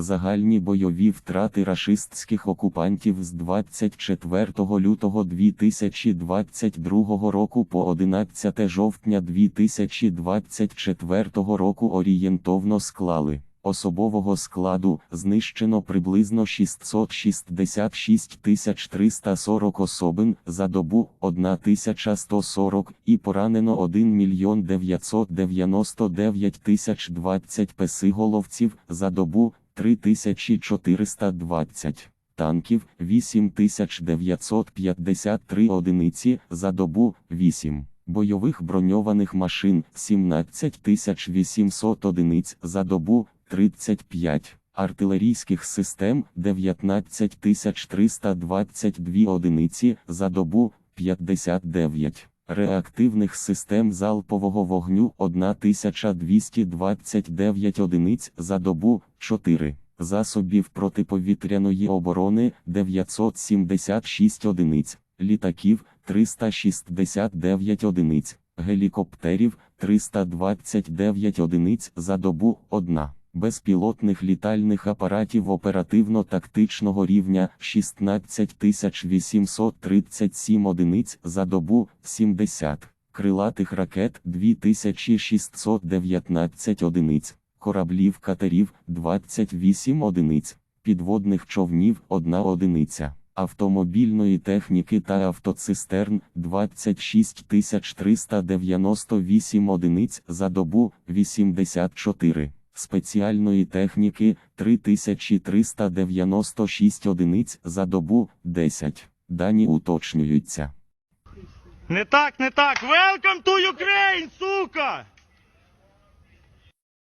Загальні бойові втрати рашистських окупантів з 24 лютого 2022 року по 11 жовтня 2024 року орієнтовно склали. Особового складу знищено приблизно 666 340 особин за добу 1140 і поранено 1 мільйон 999 тисяч 20 песиголовців за добу 3420 танків 8953 одиниці за добу 8 бойових броньованих машин 17800 одиниць за добу 35 артилерійських систем 19322 одиниці за добу 59 реактивних систем залпового вогню 1229 одиниць за добу 4 засобів протиповітряної оборони 976 одиниць літаків 369 одиниць гелікоптерів 329 одиниць за добу 1 безпілотних літальних апаратів оперативно-тактичного рівня 16837 одиниць за добу 70, крилатих ракет 2619 одиниць, кораблів катерів 28 одиниць, підводних човнів 1 одиниця. Автомобільної техніки та автоцистерн 26 398 одиниць за добу 84 спеціальної техніки 3396 одиниць за добу 10. Дані уточнюються. Не так, не так. Welcome to Ukraine,